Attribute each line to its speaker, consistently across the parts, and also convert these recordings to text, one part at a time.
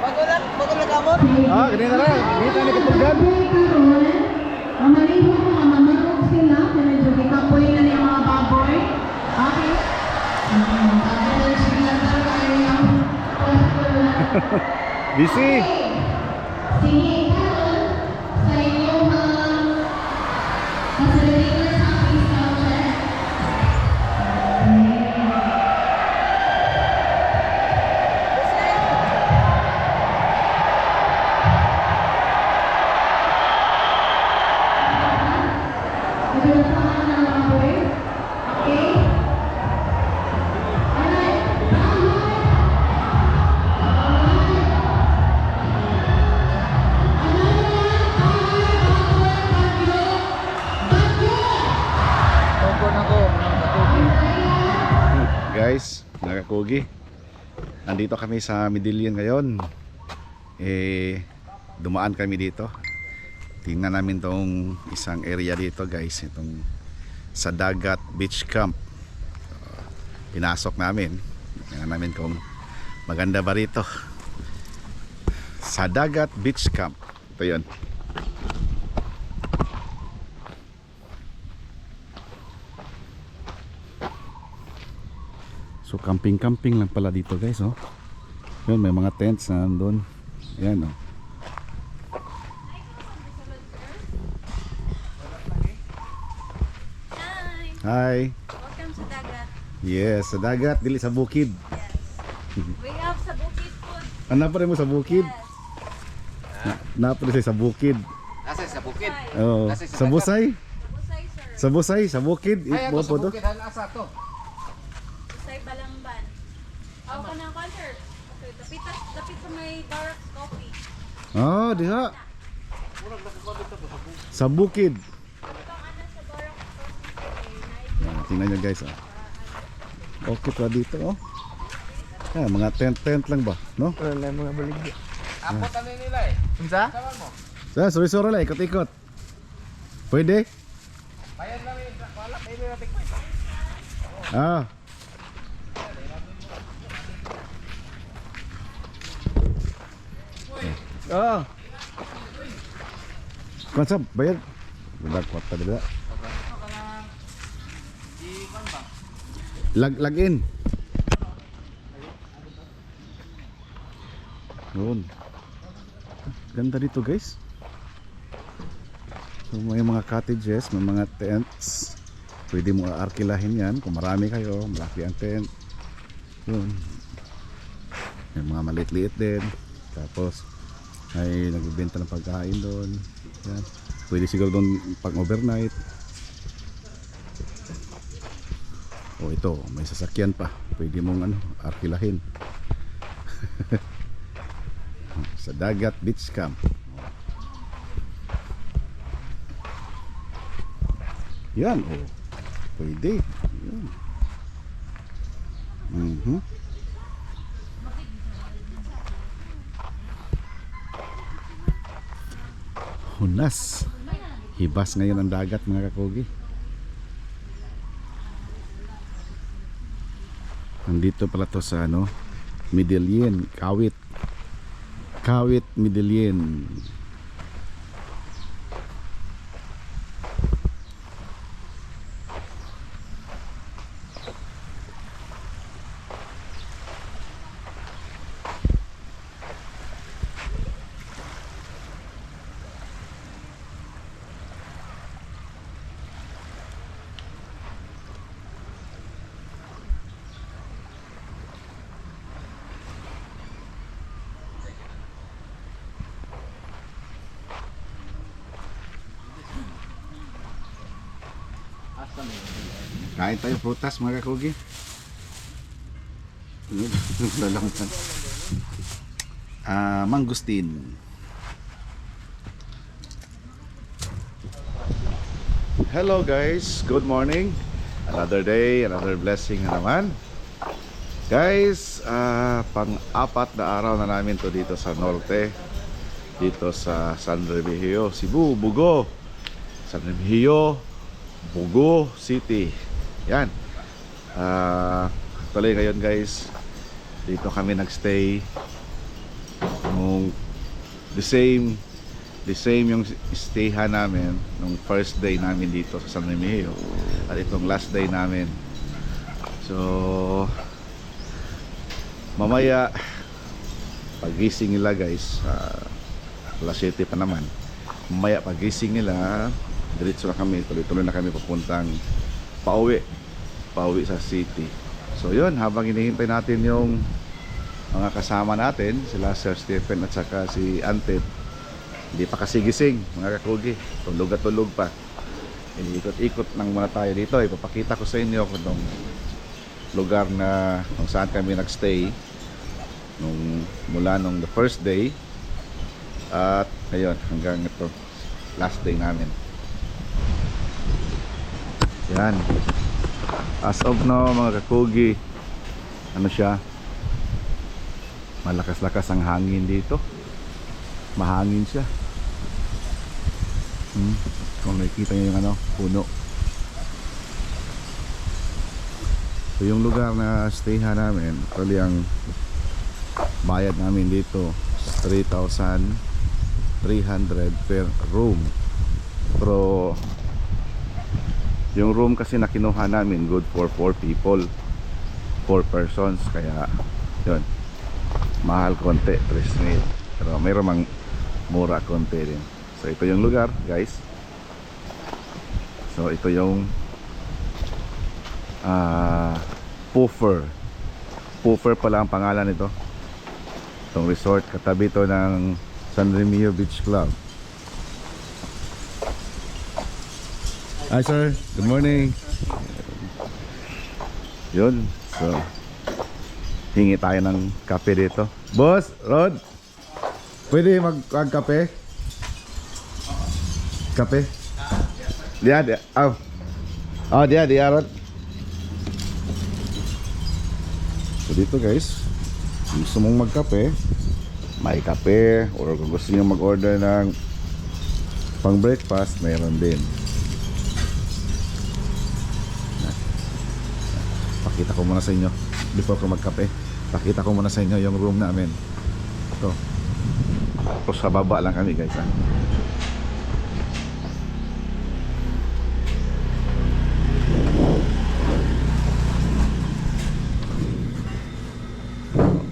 Speaker 1: Bago na, bago na gamot.
Speaker 2: Ah, ganyan na lang. Dito ni Kapulgan.
Speaker 3: Ang maliho ko, mga manok sila, kaya medyo kikapoy na niya mga baboy. Okay?
Speaker 2: Busy.
Speaker 3: Sige,
Speaker 2: Nakakugi. Nandito kami sa Medellin ngayon. Eh, dumaan kami dito. Tingnan namin tong isang area dito guys. Itong sa Dagat Beach Camp. So, pinasok namin. Tingnan namin kung maganda ba rito. Sa Dagat Beach Camp. Ito yun. So camping-camping lang pala dito guys oh. Yun may mga tents na nandun. Ayan oh.
Speaker 4: Hi!
Speaker 2: Hi.
Speaker 4: Welcome sa dagat.
Speaker 2: Yes, sa dagat dili sa bukid.
Speaker 4: We have sa bukid food.
Speaker 2: Ano pa rin mo sa bukid?
Speaker 4: Yes.
Speaker 2: Na pa rin sa bukid.
Speaker 1: Nasa sa bukid.
Speaker 2: Oh,
Speaker 1: Nasa sa
Speaker 2: sa busay.
Speaker 4: Busay, sir.
Speaker 2: Sa busay, sa bukid.
Speaker 1: Ay, ako sa
Speaker 2: po
Speaker 1: bukid. Hala sa to.
Speaker 4: Aw ka ng concert. Okay, Dapit, dapit sa may Barracks Coffee.
Speaker 2: Oh, diha. Sa bukid. Ah, tingnan nyo guys ah. Okay pa dito oh. Ah, mga tent-tent lang ba, no?
Speaker 1: Wala mga baligya. Apo tali nila eh. Unsa?
Speaker 2: Sa suri-suri lang, ikot-ikot. Pwede?
Speaker 1: Bayan lang yung wala kayo na tikman.
Speaker 2: Ah.
Speaker 1: Oh.
Speaker 2: Kansa bayad? Wala kwarta dila. Lag lag in. Yun. Ganda dito guys. So may mga cottages, may mga tents. Pwede mo arkilahin yan kung marami kayo, malaki ang tent. Yun. May mga maliit-liit din. Tapos ay nagbebenta ng pagkain doon. Yan. Pwede siguro doon pag overnight. O ito, may sasakyan pa. Pwede mong ano, arkilahin. Sa Dagat Beach Camp. Yan, oh. Pwede. Yan. Mhm. Hunas. Hibas ngayon ang dagat mga kakogi. Nandito pala to sa ano, Medellin, Kawit. Kawit, Medellin. Kain tayo prutas mga kakogi. Lalamtan. Ah, mangustin. Hello guys, good morning. Another day, another blessing na naman. Guys, ah, pang-apat na araw na namin to dito sa Norte. Dito sa San Remigio, Cebu, Bugo. San Remigio, Bugo City. Yan. Ah, tuloy ngayon guys. Dito kami nagstay nung the same the same yung stayhan namin nung first day namin dito sa San Remigio at itong last day namin so mamaya pagising nila guys uh, alas 7 pa naman mamaya pagising nila diretso na kami tuloy-tuloy na kami papuntang pauwi. Pauwi sa city. So yun habang hinihintay natin yung mga kasama natin sila Sir Stephen at saka si Antep hindi pa kasi gising mga kakugi. Tulog at tulog pa. Iniikot-ikot lang muna tayo dito. Ipapakita ko sa inyo kung itong lugar na kung saan kami nagstay nung mula nung the first day. At ngayon hanggang ito last day namin yan. As of now mga kakugi ano siya? Malakas-lakas ang hangin dito. Mahangin siya. Hmm. kung nakikita nyo yung ano puno. So yung lugar na stayhan namin actually ang bayad namin dito is 3,300 per room. Pero yung room kasi na kinuha namin good for 4 people. 4 persons kaya yun. Mahal konti 3,000 pero mayroon mang mura konti din so ito yung lugar guys. So ito yung ah Puffer. Puffer pala ang pangalan nito. Itong resort katabi to ng San Remigio Beach Club Hi sir, good morning. Yun, so Hingi tayo ng kape dito. Boss, Rod Pwede mag magkape? Kape? Diyan, diyan Oh, oh diyan, diyan Rod. So dito guys gusto mong magkape may kape or kung gusto nyo mag-order ng pang breakfast mayroon din pakita ko muna sa inyo before ko magkape. Pakita ko muna sa inyo yung room namin. Ito. Tapos sa baba lang kami guys ha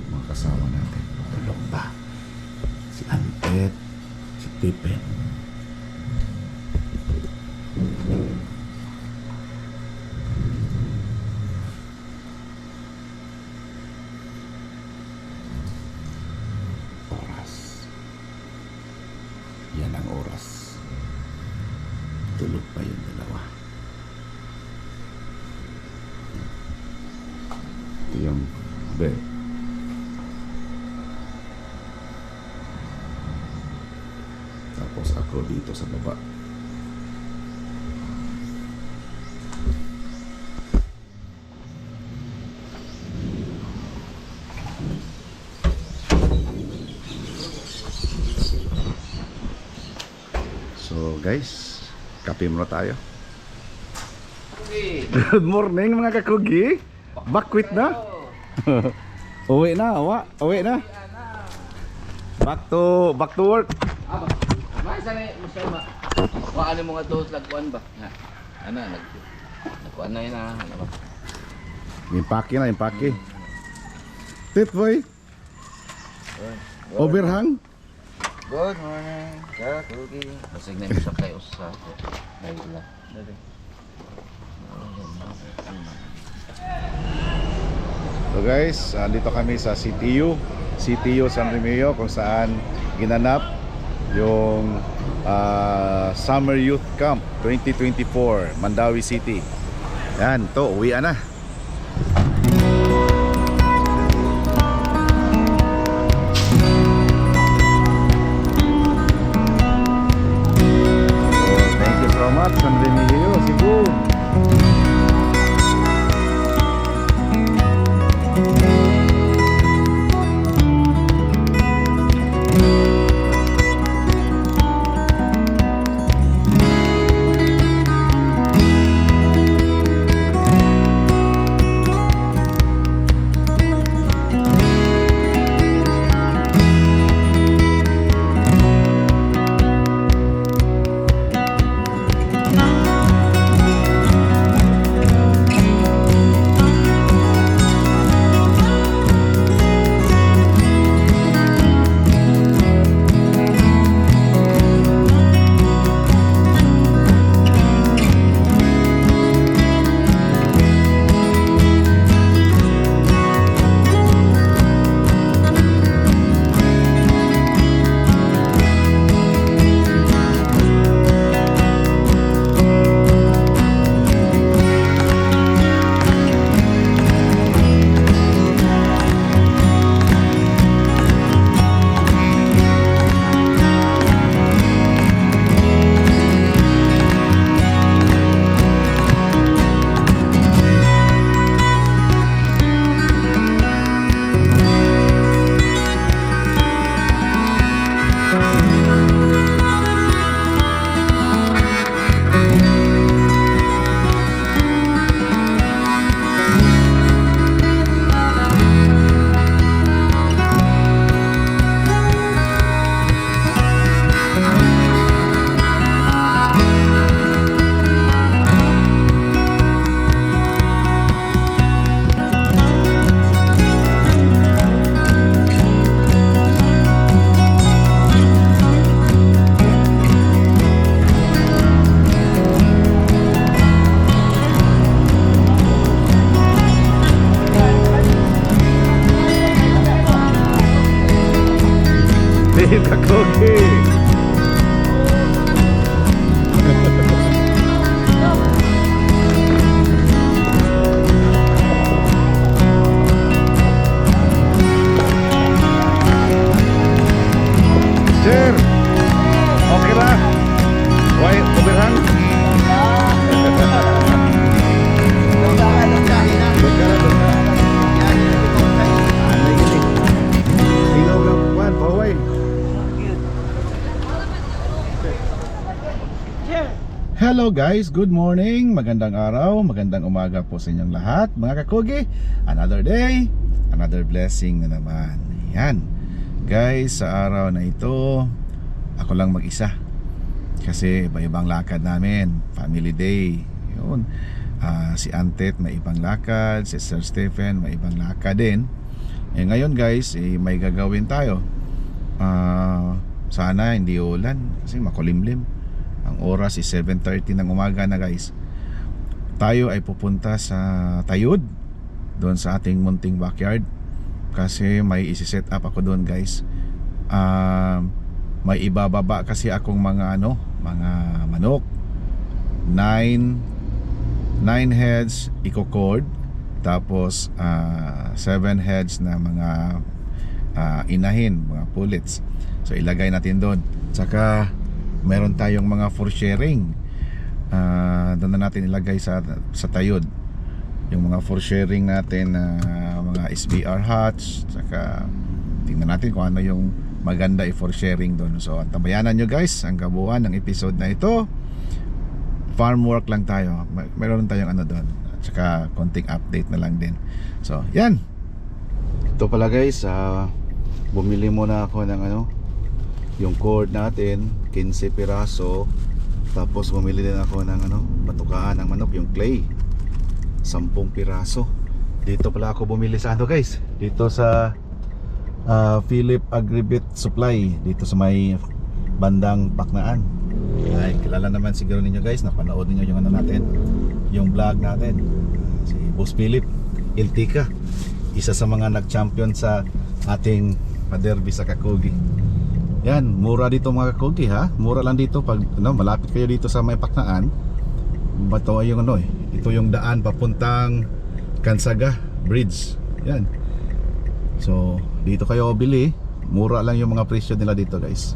Speaker 2: mga kasama natin tulog pa si Antet si Tipen oras yan ang oras tulog pa yung dalawa ito yung bed Ako dito sa baba. So guys, kape muna tayo. Good morning mga kakugi. Bakwit na. Uwi na, awa. Uwi na. Back to back to work.
Speaker 1: May sana masay ba? Wa ano mga to lagkuan ba? Na. Ano nag Nagkuan na yun ah. Ano ba?
Speaker 2: Impake na, impake. Tit boy, overhang.
Speaker 1: Good morning. Cookie. Basig na yung sa kayo sa Dahil Dali.
Speaker 2: So guys, andito kami sa CTU, CTU San Remigio kung saan ginanap yung ah, Summer Youth Camp 2024 Mandawi City. Yan, to uwian na. Hello guys, good morning, magandang araw, magandang umaga po sa inyong lahat Mga kakugi, another day, another blessing na naman. Yan, guys, sa araw na ito, ako lang mag-isa. Kasi iba-ibang lakad namin, family day. Yun, Ah, si Antet may ibang lakad, si Sir Stephen may ibang lakad din. Eh, Ngayon guys, eh, may gagawin tayo. Ah, Sana hindi ulan, kasi makulimlim ang oras is 7.30 ng umaga na guys. Tayo ay pupunta sa Tayud Doon sa ating munting backyard. Kasi may isi-set up ako doon guys. Ah, May ibababa kasi akong mga ano Mga manok. 9 9 heads eco-cord Tapos 7 heads na mga ah, inahin Mga pullets. So ilagay natin doon. Tsaka meron tayong mga for sharing Ah, doon na natin ilagay sa sa tayod. Yung mga for sharing natin na mga SBR huts saka tingnan natin kung ano yung maganda i-for sharing doon. So tabayanan nyo guys ang kabuuan ng episode na ito farm work lang tayo. Meron tayong ano doon at saka konting update na lang din. So yan. Ito pala guys ah, bumili muna ako ng ano yung cord natin 15 piraso. Tapos bumili din ako ng ano patukaan ng manok yung clay. 10 piraso. Dito pala ako bumili sa ano guys? Dito sa ah, Philip Agribit Supply. Dito sa may bandang Paknaan. Ay kilala naman siguro ninyo guys. Napanood niyo yung ano natin yung vlog natin. Si Boss Philip Iltika isa sa mga nag-champion sa ating paderby sa Kakugi yan, mura dito mga kakugi ha. Mura lang dito pag ano, malapit kayo dito sa may Paknaan. Bato ay yung ano eh. Ito yung daan papuntang Kansaga Bridge. Yan. So, dito kayo bili. Mura lang yung mga presyo nila dito, guys.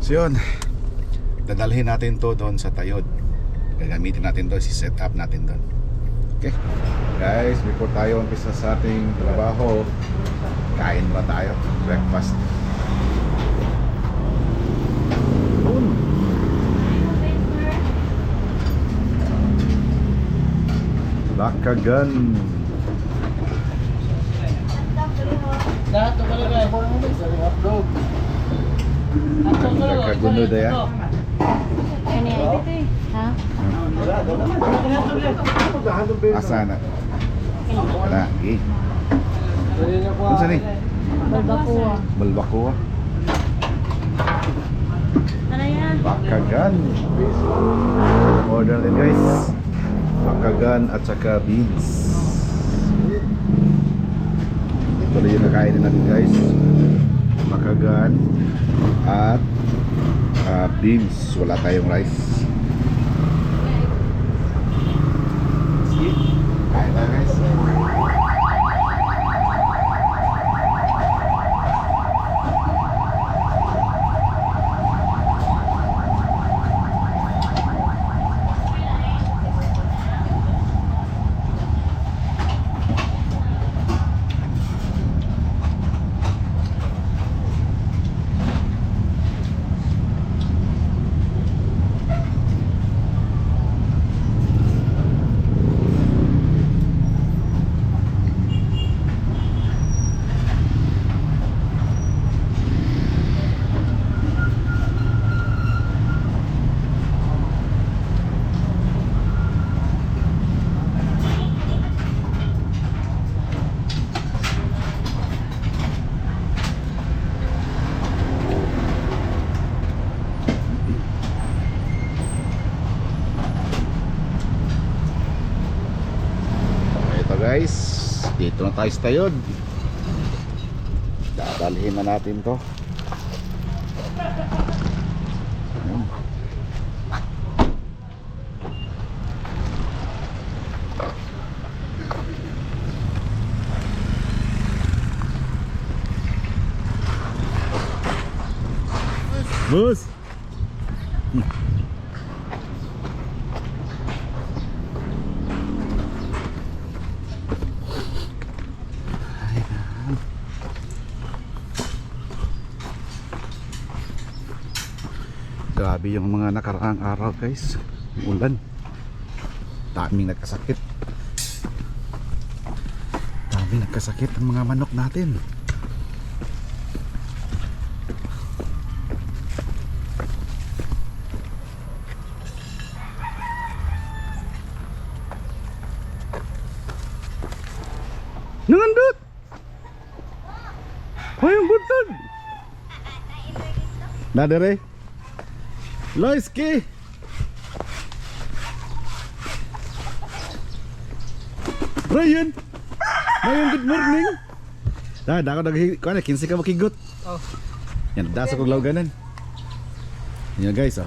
Speaker 2: So, yun. Dadalhin natin to doon sa Tayod. Gagamitin natin doon, si set up natin doon. Okay. Guys, before tayo umpisa sa ating trabaho, kain ba tayo? Breakfast. Lakagan. Lakagunod ya.
Speaker 4: Ano yan? Ha?
Speaker 2: Asa na? Wala. Eh. Ano sa ni?
Speaker 4: Balbacoa.
Speaker 2: Balbacoa.
Speaker 4: Ano yan?
Speaker 2: Bakagan. Order din guys. Bakagan at saka beans. Ito na yung nakain din natin guys. Bakagan at ah, beans. Wala tayong rice. Kain tayo guys. Ito guys, dito na tayo sa tayod. Dadalhin na natin to. Ayan. Boss! Grabe yung mga nakaraang araw guys. Ulan. Daming nagkasakit. Daming nagkasakit ang mga manok natin. Nangandot! Hoy, ang buntag! Nadere? Loiski! Ryan! Ryan, good morning! Dahil ako nag kuha na, 15 ka makigot.
Speaker 5: Oh.
Speaker 2: Yan, dasa kong lawganan. Yan guys, oh.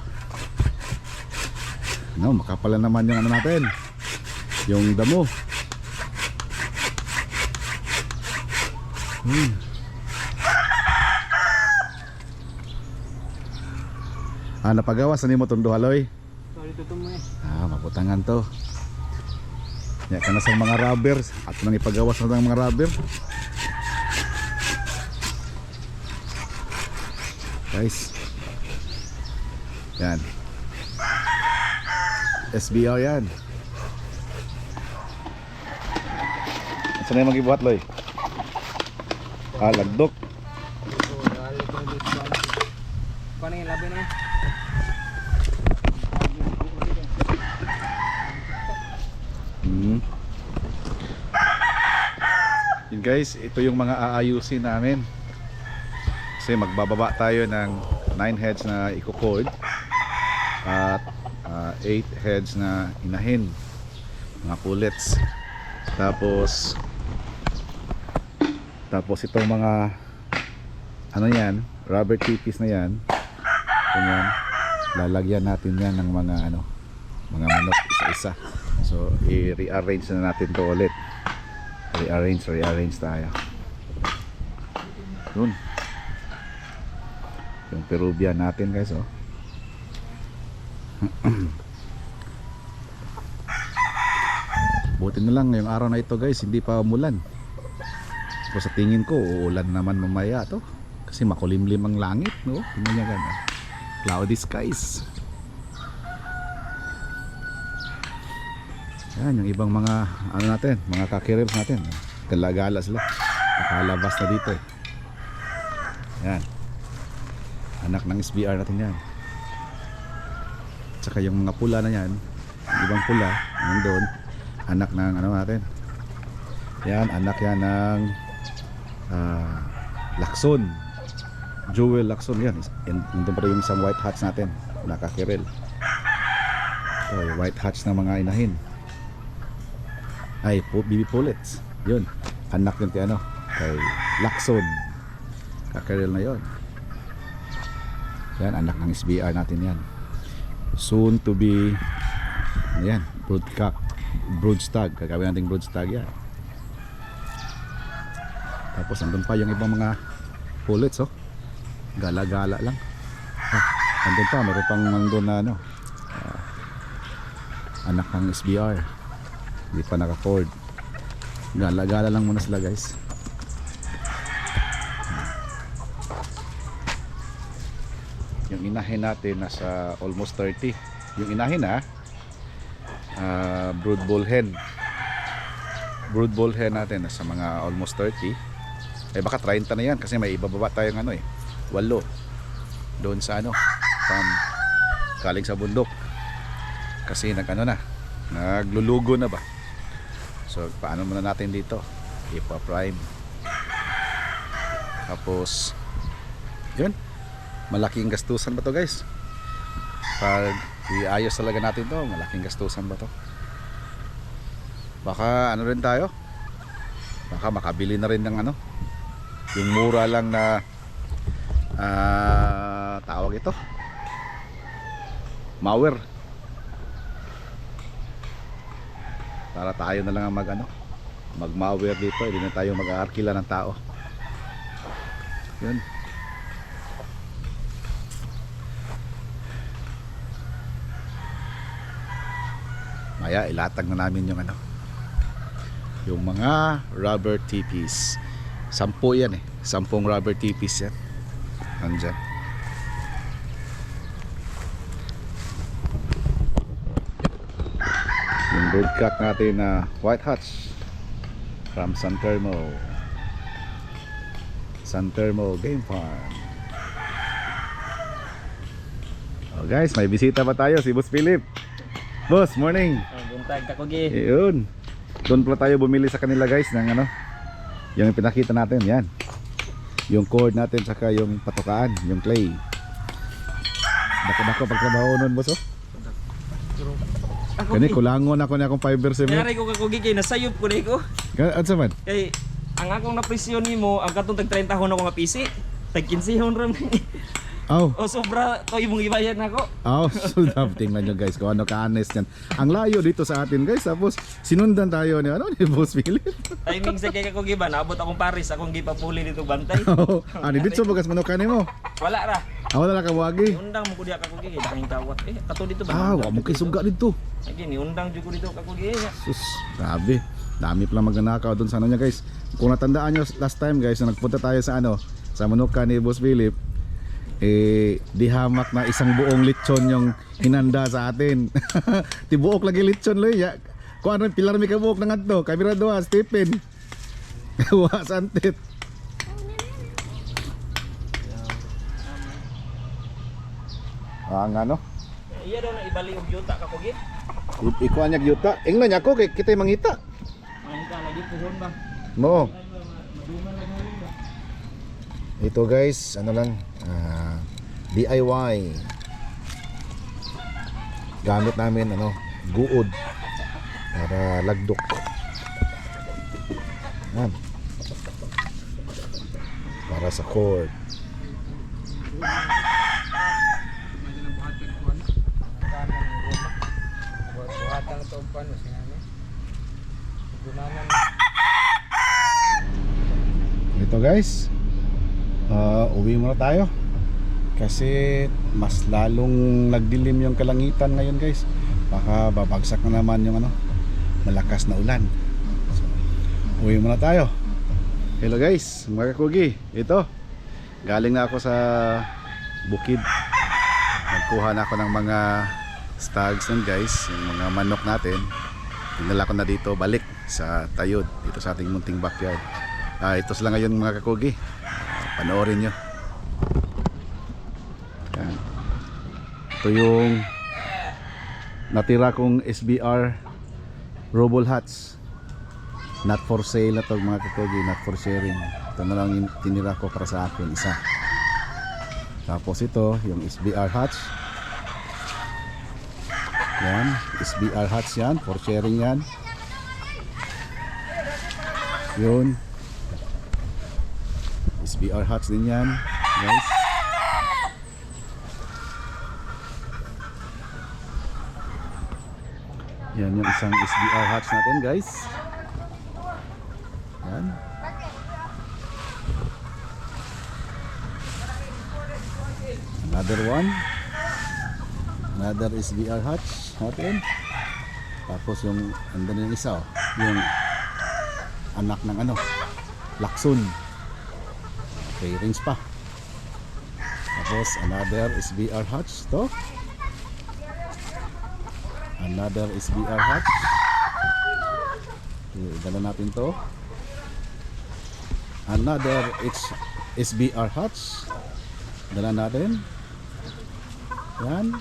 Speaker 2: No, makapala naman yung ano natin. Yung damo. Hmm. Ah, napagawas na mo
Speaker 5: mo eh.
Speaker 2: Ah, maputangan to. Ya, kana sa mga rubber at nang ipagawas na ng mga rubber. Guys. Yan. SBR yan. Saan na yung magibuhat, Loy? Ah, lagdok.
Speaker 5: So, dahil ito yung dito. Paano yung labi na yun?
Speaker 2: Hmm. Yun guys, ito yung mga aayusin namin. Kasi magbababa tayo ng 9 heads na iko-cord at 8 heads na inahin. Mga pullets. Tapos tapos itong mga ano yan, rubber tipis na yan. Ganyan. Lalagyan natin yan ng mga ano, mga manok isa-isa. So, i-rearrange na natin to ulit. Rearrange, rearrange tayo. Yun. Yung Peruvian natin guys, oh. Buti na lang ngayong araw na ito guys, hindi pa umulan. So sa tingin ko, uulan naman mamaya to. Kasi makulimlim ang langit, no? Tingnan niya ganda. Cloudy skies. Yan, yung ibang mga, ano natin, mga kakirils natin. Galagala sila. Nakalabas na dito eh. Yan. Anak ng SBR natin yan. Tsaka yung mga pula na yan, yung ibang pula, nandun, anak ng ano natin. Yan, anak yan ng ah, Lakson. Jewel Lakson yan. And, nandun pa rin yung isang white hats natin, nakakiril. So, white hats ng mga inahin ay BB Pullets yun. Anak yun kay ano kay Lakson kakaril na yon yan anak ng SBR natin yan. Soon to be yan broodcock broodstag gagawin natin broodstag yan. Tapos andun pa yung ibang mga pullets oh. Gala-gala lang. Ah, andun pa meron pang nandun na ano ah, anak ng SBR hindi pa naka-cord gala-gala lang muna sila guys. Yung inahin natin nasa almost 30 yung inahin ha? Ah, brood bull hen. Brood bull hen natin nasa mga almost 30 eh baka 30 na yan kasi may ibababa tayong ano eh walo. Doon sa ano from galing sa bundok. Kasi nag ano na naglulugo na ba So paano muna natin dito? Ipa-prime. Tapos yun. Malaking gastusan ba to guys? Pag iayos talaga natin to, malaking gastusan ba to? Baka ano rin tayo? Baka makabili na rin ng ano? yung mura lang na ah, tawag ito mower para tayo na lang ang mag ano mag mower dito hindi na tayo mag-aarkila ng tao yun Maya ilatag na namin yung ano yung mga rubber teepees. Sampo yan eh. Sampung rubber teepees yan. Nandyan. Broodcock natin na white hatch from San Termo. San Termo Game Farm. Oh guys, may bisita pa tayo si Boss Philip. Boss, morning.
Speaker 5: Buntag kakugi.
Speaker 2: Yun. Doon pala tayo bumili sa kanila guys ng ano. Yung pinakita natin, yan. Yung cord natin saka yung patukaan, yung clay. Dako-dako pagtrabaho nun boss oh. Kani kulangon ako na akong fiber cement.
Speaker 6: Kaya ko kakugi kay nasayop ko na ko.
Speaker 2: Ano sa man?
Speaker 6: Kay ang akong napresyon nimo ang katong tag 30 hon ako nga PC. Tag 15 hon ram.
Speaker 2: Aw,
Speaker 6: o sobra to imong ibayad nako.
Speaker 2: aw, so tingnan nyo guys kung ano ka-honest yan. Ang layo dito sa atin guys, tapos sinundan tayo ni ano ni Boss Philip.
Speaker 6: Timing sa kay kakugi ba naabot akong Paris akong gipapuli dito bantay.
Speaker 2: Oh, ani dito bagas manukan mo.
Speaker 6: Wala ra.
Speaker 2: Ah, wala ka wagi.
Speaker 6: Undang mo ko diha kakugi kay daking kawat. Eh kato dito ba?
Speaker 2: Ah, wa mo kay suga dito.
Speaker 6: Lagi ni undang jud ko dito kakugi. eh.
Speaker 2: Sus, grabe. Dami pala magnanakaw doon sa ano niya guys. Kung natandaan nyo last time guys na nagpunta tayo sa ano, sa Manuka ni Boss Philip, eh di hamak na isang buong lechon yung hinanda sa atin. Tibuok lagi lechon lo ya. Kung ano pilar mi kabuok na ngadto, kamera doa Stephen. Wa santit. Ah, ang ano?
Speaker 6: Iya daw na ibali og yuta kakugi.
Speaker 2: I- Ikuha niya yuta. Ingnan niya ako kay kita mangita.
Speaker 6: Mangka lagi puhon ba?
Speaker 2: Mo. Ito guys, ano lang, ah, DIY. Gamit namin ano, guod para lagdok. Yan. Para sa cord.
Speaker 5: Buhatang to pa no sinani. Gunanan
Speaker 2: Ito guys, ah, uwi muna tayo. Kasi mas lalong nagdilim yung kalangitan ngayon guys. Baka babagsak na naman yung ano, malakas na ulan. So, uwi muna tayo. Hello guys, mga kakugi. Ito, galing na ako sa bukid. Nagkuha na ako ng mga stags nun guys, yung mga manok natin. Dinala ko na dito balik sa Tayod, dito sa ating munting backyard. Ah, ito sila ngayon mga kakugi. Panoorin nyo. Ito yung natira kong SBR Robol Hats. Not for sale na to mga kakugi, not for sharing. Ito na lang yung tinira ko para sa akin, isa. Tapos ito, yung SBR Hats. Yan, SBR Hats yan, for sharing yan. Yun. SBR Hats din yan, guys. Yan yung isang SBR Hats natin, guys. Yan. Another one. Another SBR Hats natin. Tapos yung, andun yung isa, oh. yung anak ng ano, Lakson. Okay, rings pa. Tapos another SBR hatch to. Another SBR hatch. Dala natin to. Another H SBR hatch. Dala natin. Yan.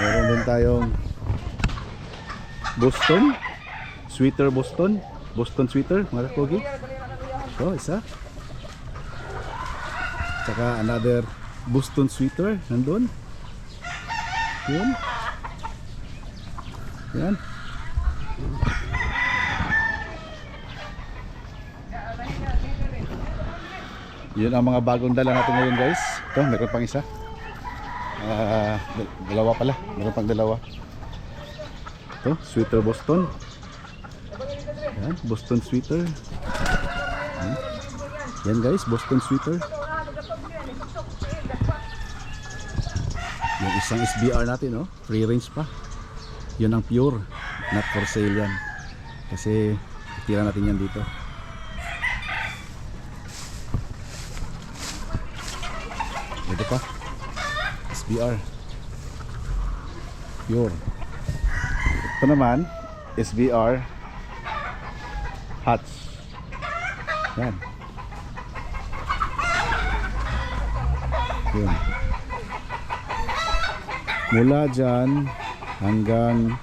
Speaker 2: Meron din tayong Boston. Sweater Boston. Boston sweater, mga kakogi. So, isa. Tsaka another Boston sweater nandun. Yun. Yan. Yun ang mga bagong dala natin ngayon guys. Ito, meron pang isa. Dal- dalawa pala. Meron pang dalawa. Ito, sweater Boston. Yan, Boston sweater. Yan. Yan guys, Boston sweater. Yung isang SBR natin, oh, free range pa. Yun ang pure, not for sale yan. Kasi tira natin yan dito. Ito pa. SBR. Pure. Ito naman, SBR Hats. Yan. Yun. Mula dyan hanggang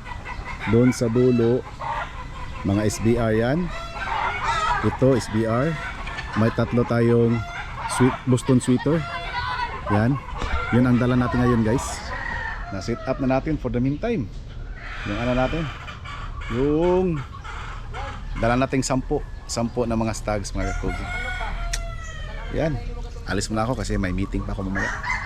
Speaker 2: doon sa dulo, mga SBR yan. Ito, SBR. May tatlo tayong sweet, Boston sweater. Yan. Yun ang dala natin ngayon guys. Na-set up na natin for the meantime. Yung ano natin. Yung dala nating sampu. Sampu na mga stags mga kakugi. Yan. Alis muna ako kasi may meeting pa ako mamaya.